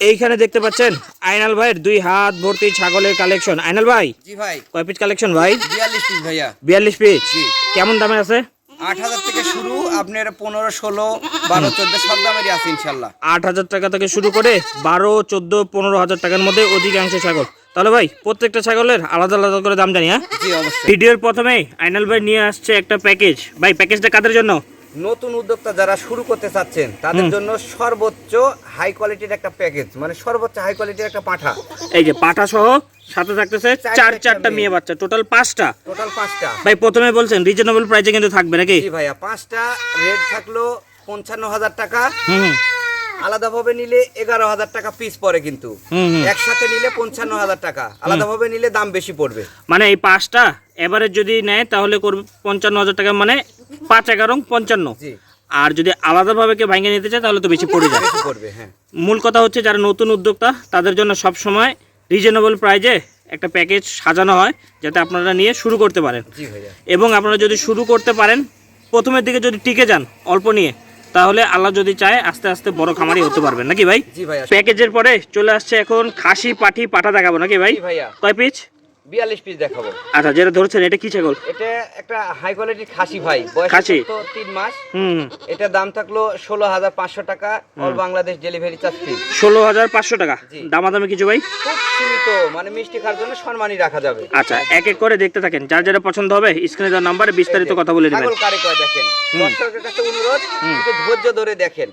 এইখানে দেখতে পাচ্ছেন আইনাল ভাইয়ের দুই হাত ভর্তি ছাগলের কালেকশন। আইনাল ভাই জি ভাই। কয় পিস কালেকশন ভাই? বিয়াল্লিশ পিস ভাইয়া। বিয়াল্লিশ পিস জি। কেমন দামে আছে? আট হাজার থেকে শুরু আপনার পনেরো ষোলো বারো চোদ্দ সব দামেরই আছে আট হাজার টাকা থেকে শুরু করে বারো চোদ্দ পনেরো হাজার টাকার মধ্যে অধিকাংশ ছাগল। তাহলে ভাই প্রত্যেকটা ছাগলের আলাদা আলাদা করে দাম জানি হ্যাঁ? জি অবশ্যই। ভিডিওর প্রথমেই আইনাল ভাই নিয়ে আসছে একটা প্যাকেজ। ভাই প্যাকেজটা কাদের জন্য? নতুন উদ্যোক্তা যারা শুরু করতে চাচ্ছেন তাদের জন্য সর্বোচ্চ হাই কোয়ালিটির একটা প্যাকেজ মানে সর্বোচ্চ হাই কোয়ালিটির একটা পাঠা। এই যে পাঠা সহ সাথে থাকতেছে চার চার চারটা মেয়ে। বাচ্চা টোটাল পাঁচটা। টোটাল পাঁচটা। ভাই প্রথমে বলছেন রিজনেবল প্রাইসে কিন্তু থাকবে নাকি? জি ভাইয়া পাঁচটা রেট থাকল পঞ্চান্ন হাজার টাকা। হুম আলাদাভাবে নিলে এগারো হাজার টাকা পিস পড়ে কিন্তু। একসাথে নিলে পঞ্চান্ন হাজার টাকা আলাদাভাবে নিলে দাম বেশি পড়বে। মানে এই পাঁচটা এবারে যদি নেয় তাহলে করবে পঞ্চান্ন হাজার টাকা মানে পাঁচ এগারো পঞ্চান্ন। আর যদি আলাদাভাবে কেউ ভাঙে নিতে চায় তাহলে তো বেশি পড়ে পড়বে হ্যাঁ। মূল কথা হচ্ছে যারা নতুন উদ্যোক্তা তাদের জন্য সব সময় রিজনেবল প্রাইজে একটা প্যাকেজ সাজানো হয় যাতে আপনারা নিয়ে শুরু করতে পারেন। এবং আপনারা যদি শুরু করতে পারেন প্রথমের দিকে যদি টিকে যান অল্প নিয়ে তাহলে আল্লাহ যদি চায় আস্তে আস্তে বড় খামারি হতে পারবেন। নাকি ভাই? প্যাকেজের পরে চলে আসছে এখন খাসি পাঠি পাঠা দেখাবো নাকি ভাই? কয় পিস বিয়াল্লিশ পিস দেখাবো। আচ্ছা যেটা ধরছেন এটা কি ছাগল? এটা একটা হাই কোয়ালিটির খাসি ভাই বয়স? তো তিন মাস। হুম এটা দাম থাকল ষোলো হাজার পাঁচশো টাকা all Bangladesh delivery charge free ষোলো হাজার পাঁচশো টাকা? দামাদামি কিছু ভাই? খুব সীমিত মানে মিষ্টি খাওয়ার জন্য সম্মানই রাখা যাবে। আচ্ছা এক এক করে দেখতে থাকেন। যার যেটা পছন্দ হবে স্ক্রিনে দেওয়ার নাম্বারে বিস্তারিত কথা বলে নেবেন ছাগল কারে কয় দেখেন? দর্শকের কাছে অনুরোধ একটু ধৈর্য ধরে দেখেন।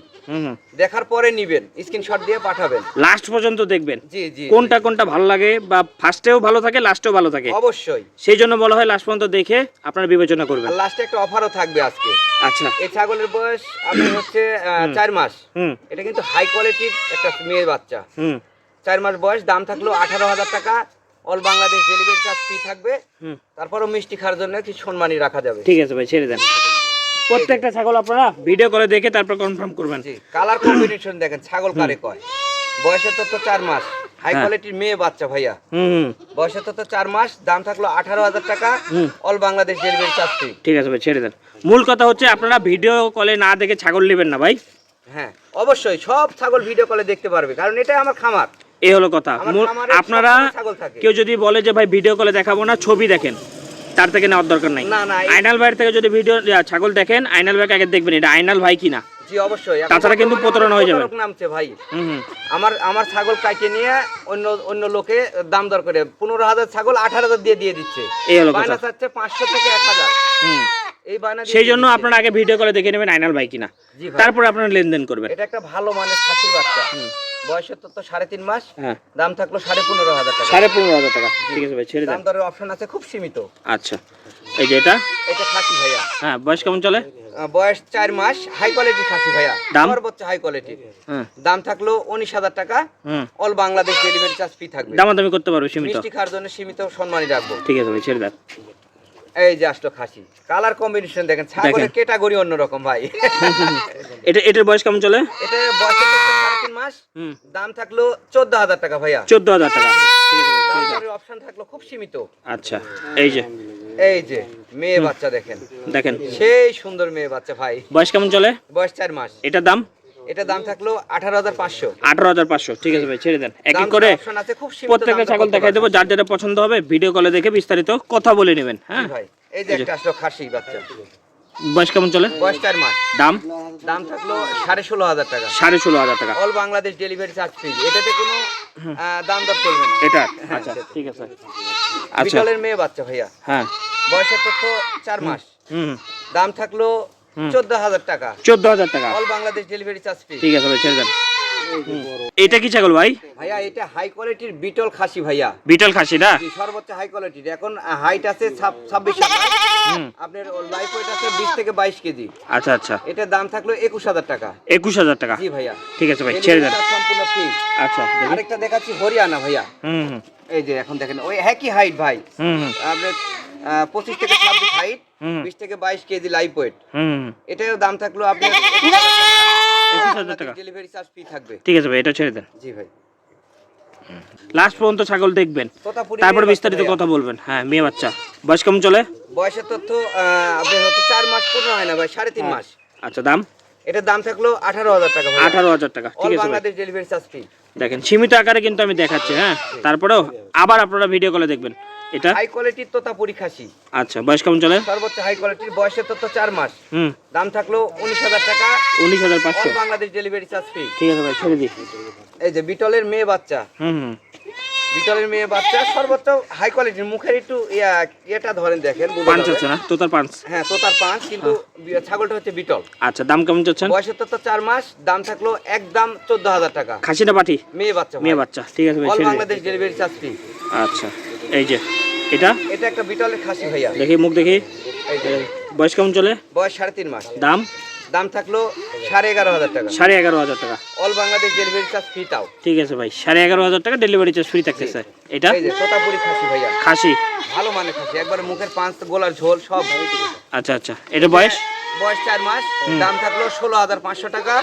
দেখার পরে নিবেন স্ক্রিনশট দিয়ে পাঠাবেন। লাস্ট পর্যন্ত দেখবেন। জি জি কোনটা কোনটা ভালো লাগে বা ফার্স্টেও ভালো থাকে লাস্টেও ভালো থাকে। অবশ্যই। সেই জন্য বলা হয় লাস্ট পর্যন্ত দেখে আপনারা বিবেচনা করবেন। লাস্টে একটা অফারও থাকবে আজকে। আচ্ছা। এই ছাগলের বয়স আপনার হচ্ছে চার মাস। হুম। এটা কিন্তু হাই কোয়ালিটির একটা মেয়ে বাচ্চা। হুম। চার মাস বয়স দাম থাকল আঠারো হাজার টাকা। All Bangladesh delivery charge free থাকবে। হুম। তারপরও মিষ্টি খাওয়ার জন্য কিছু সম্মানই রাখা যাবে। ঠিক আছে ভাই ছেড়ে দেন। প্রত্যেকটা ছাগল আপনারা ভিডিও করে দেখে তারপর কনফার্ম করবেন। জি কালার কম্বিনেশন দেখেন ছাগল কারে কয়। বয়সের তো তো চার মাস। হাই হ্যাঁ। কোয়ালিটির মেয়ে বাচ্চা ভাইয়া। হুম তো চার মাস দাম থাকল আঠারো হাজার টাকা। অল বাংলাদেশ ডেলিভারি চার্জ ঠিক আছে ভাই ছেড়ে দেন। মূল কথা হচ্ছে আপনারা ভিডিও কলে না দেখে ছাগল নেবেন না ভাই। হ্যাঁ অবশ্যই সব ছাগল ভিডিও কলে দেখতে পারবে কারণ এটাই আমার খামার। এই হলো কথা। আপনারা। কেউ যদি বলে যে ভাই ভিডিও কলে দেখাবো না ছবি দেখেন। তার থেকে নেওয়ার দরকার নাই। না, না, আইনাল ভাইয়ের থেকে যদি ভিডিও ছাগল দেখেন আইনাল ভাইকে আগে দেখবেন এটা আইনাল ভাই কিনা। জি অবশ্যই। তাছাড়া কিন্তু প্রতারণা হয়ে যাবে। নামছে ভাই? আমার আমার ছাগল কাটিয়ে নিয়ে অন্য অন্য লোকে দাম দর করে। পনেরো হাজার ছাগল আঠারো হাজার দিয়ে দিয়ে দিচ্ছে। বায়না চাচ্ছে পাঁচশো থেকে এক হাজার হুম এই বায়না দিয়ে সেই জন্য আপনারা আগে ভিডিও কলে দেখে নেবেন আইনাল ভাই কিনা। তারপর আপনারা লেনদেন করবেন। এটা একটা ভালো মানের খাসির বাচ্চা। বয়সের তো সাড়ে তিন মাস। হ্যাঁ। দাম থাকল সাড়ে পনেরো হাজার টাকা। সাড়ে পনেরো হাজার টাকা। ঠিক আছে ভাই ছেড়ে দাম দরের অপশন আছে খুব সীমিত। আচ্ছা। এই যে এটা? এটা খাসি ভাইয়া। হ্যাঁ বয়স কেমন চলে? বয়স চার মাস। হাই কোয়ালিটি খাসি ভাইয়া। দাম? সর্বোচ্চ হাই কোয়ালিটি হ্যাঁ। দাম থাকল উনিশ হাজার টাকা। All Bangladesh delivery charge free থাকবে। দামাদামি করতে পারব সীমিত। মিষ্টি খাওয়ার জন্য সীমিত সম্মানই রাখব। ঠিক আছে ভাই ছেড়ে এই যে আসলো খাসি। কালার কম্বিনেশন দেখেন ছাগলের ক্যাটাগরি অন্যরকম ভাই। এটা এটার বয়স কেমন চলে? এটা বয়স তিন মাস। দাম থাকল চোদ্দ হাজার টাকা ভাইয়া। চোদ্দ হাজার টাকা। অপশন থাকল খুব সীমিত। আচ্ছা এই যে। এই যে মেয়ে বাচ্চা দেখেন। দেখেন। সেই সুন্দর মেয়ে বাচ্চা ভাই। বয়স কেমন চলে? বয়স চার মাস। এটার দাম? এটা দাম থাকল আঠারো হাজার পাঁচশো। আঠারো হাজার পাঁচশো ঠিক আছে ভাই ছেড়ে দেন। এক এক করে প্রত্যেকটা ছাগল দেখাই দেবো যার যেটা পছন্দ হবে ভিডিও কলে দেখে বিস্তারিত কথা বলে নেবেন হ্যাঁ? ভাই এই যে একটা আসলো খাসি বাচ্চা। বয়স কেমন চলে? বয়স চার মাস। দাম? দাম থাকল সাড়ে ষোলো হাজার টাকা। সাড়ে ষোলো হাজার টাকা। All Bangladesh delivery charge free এটাতে কোনো দাম দর চলবে না। এটা? আচ্ছা ঠিক আছে। আচ্ছা। বিটলের মেয়ে বাচ্চা ভাইয়া। হ্যাঁ। বয়সের তথ্য চার মাস। হুম। দাম থাকল। চোদ্দ হাজার টাকা। চোদ্দ হাজার টাকা। All Bangladesh delivery charge free ঠিক আছে ভাই ছেড়ে দেন। এটা কি ছাগল ভাই? ভাইয়া এটা হাই কোয়ালিটির বিটল খাসি ভাইয়া। বিটল খাসি না? সর্বোচ্চ হাই কোয়ালিটির এখন হাইট আছে ছাব্বিশ আপনার লাইফ ওয়েট আছে বিশ থেকে বাইশ কেজি। আচ্ছা আচ্ছা। এটার দাম থাকল একুশ হাজার টাকা। একুশ হাজার টাকা। জি ভাইয়া। ঠিক আছে ভাই ছেড়ে দেন। সম্পূর্ণ ফ্রি আচ্ছা আরেকটা দেখাচ্ছি হরিয়ানা ভাইয়া। হুম এই যে এখন দেখেন ওই একই হাইট ভাই। আপনার পঁচিশ থেকে ছাব্বিশ হাইট বিশ থেকে বাইশ কেজি লাইফ ওয়েট। এটাও দাম থাকল আপনার ডেলিভারি চার্জ ফ্রি থাকবে। ঠিক আছে ভাই এটা ছেড়ে দেন। জি ভাই। লাস্ট পর্যন্ত ছাগল দেখবেন। তারপর বিস্তারিত কথা বলবেন। হ্যাঁ মেয়ে বাচ্চা। বয়স কেমন চলে? বয়সের তথ্য আহ, আপনার হচ্ছে চার মাস পূর্ণ হয় না ভাই সাড়ে তিন মাস। আচ্ছা দাম? এটার দাম থাকল আঠারো হাজার টাকা আঠারো হাজার টাকা। ঠিক আছে বাংলাদেশ ডেলিভারি চার্জ ফ্রি দেখেন সীমিত আকারে কিন্তু আমি দেখাচ্ছি হ্যাঁ। তারপরেও আবার আপনারা ভিডিও কলে দেখবেন। এটা? হাই কোয়ালিটির তোতা পরীক্ষাসি আচ্ছা বয়স কেমন চলে? সর্বোচ্চ হাই কোয়ালিটির বয়সের তথ্য চার মাস। হুম। দাম থাকল উনিশ হাজার টাকা। উনিশ হাজার পাঁচশো। বাংলাদেশ ডেলিভারি চার্জ ফ্রি ঠিক আছে ভাই ছেড়ে দিই। এই যে বিটলের মেয়ে বাচ্চা। হুম হুম। বিটলের মেয়ে বাচ্চা সর্বোচ্চ হাই কোয়ালিটির মুখের একটু ইয়া ইয়েটা ধরেন দেখেন পাঁচ আছে না? তোতার পাঁচ? হ্যাঁ তোতার পাঁচ কিন্তু ছাগলটা হচ্ছে বিটল। আচ্ছা দাম কেমন চাচ্ছেন? বয়সের তথ্য চার মাস দাম থাকল একদম চোদ্দ হাজার টাকা। খাসিটা পাঠি? মেয়ে বাচ্চা মেয়ে বাচ্চা ঠিক আছে বাংলাদেশ ডেলিভারি চার্জ ফ্রি আচ্ছা। এই যে এটা? এটা একটা বিটলের খাসি ভাইয়া। দেখি মুখ দেখি। বয়স কেমন চলে? বয়স সাড়ে তিন মাস। দাম? দাম থাকল সাড়ে এগারো হাজার টাকা। সাড়ে এগারো হাজার টাকা। All Bangladesh delivery charge free তাও। ঠিক আছে ভাই সাড়ে এগারো হাজার টাকা ডেলিভারি চার্জ ফ্রি থাকতেছে। এটা? তোতাপুরি খাসি ভাইয়া। খাসি? ভালো মানে খাসি। একবার মুখের পাঁচ গোলার ঝোল সব আচ্ছা আচ্ছা। এটা বয়স? বয়স চার মাস। দাম থাকল ষোলো হাজার পাঁচশো টাকা।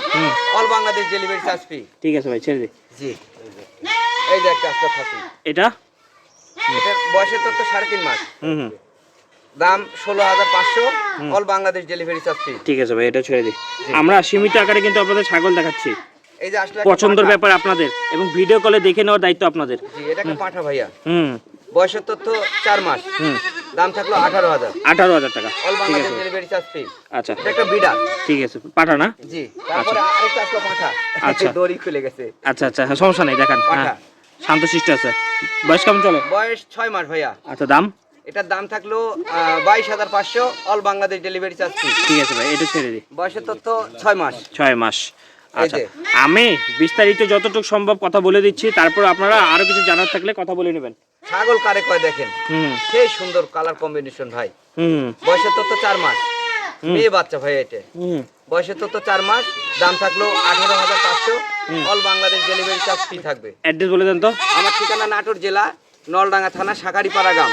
All Bangladesh delivery charge free ঠিক আছে ভাই ছেড়ে দিই জি। এই যে একটা খাসি। এটা? এটার বয়সের তথ্য সাড়ে তিন মাস। দাম ষোলো হাজার পাঁচশো। অল বাংলাদেশ ডেলিভারি চার্জ ঠিক আছে ভাই এটা ছেড়ে দিই। আমরা সীমিত আকারে কিন্তু আপনাদের ছাগল দেখাচ্ছি। এই যে আসলে পছন্দের ব্যাপার আপনাদের এবং ভিডিও কলে দেখে নেওয়ার দায়িত্ব আপনাদের। জি এটা পাঠা ভাইয়া। হুম। বয়সের তথ্য চার মাস। হুম। দাম থাকল আঠারো হাজার। আঠারো হাজার টাকা। All Bangladesh delivery charge free আচ্ছা। এটা একটা বিডা ঠিক আছে পাঠা না? জি তারপরে আরেকটা আসলো পাঠা। আচ্ছা। দড়ি খুলে গেছে। আচ্ছা আচ্ছা হ্যাঁ সমস্যা নেই দেখান। হ্যাঁ। পাঠা। শান্ত শিষ্ট আছে। বয়স কেমন চলে? বয়স ছয় মাস ভাইয়া। আচ্ছা দাম? এটার দাম থাকল বাইশ হাজার পাঁচশো অল বাংলাদেশ ডেলিভারি চার্জ ঠিক আছে ভাই এটা ছেড়ে দিই। বয়সের তথ্য ছয় মাস। ছয় মাস। আচ্ছা আমি বিস্তারিত যতটুকু সম্ভব কথা বলে দিচ্ছি তারপর আপনারা আরও কিছু জানার থাকলে কথা বলে নেবেন। ছাগল কারে কয় দেখেন? হুম। সেই সুন্দর কালার কম্বিনেশন ভাই। হুম। বয়সের তথ্য চার মাস। মেয়ে বাচ্চা ভাই এটা। হুম। বয়সের তথ্য চার মাস দাম থাকল আঠারো হাজার পাঁচশো। All Bangladesh delivery charge free থাকবে? অ্যাড্রেস বলে দেন তো। আমার ঠিকানা নাটোর জেলা নলডাঙ্গা থানা শাকারিপাড়া গ্রাম।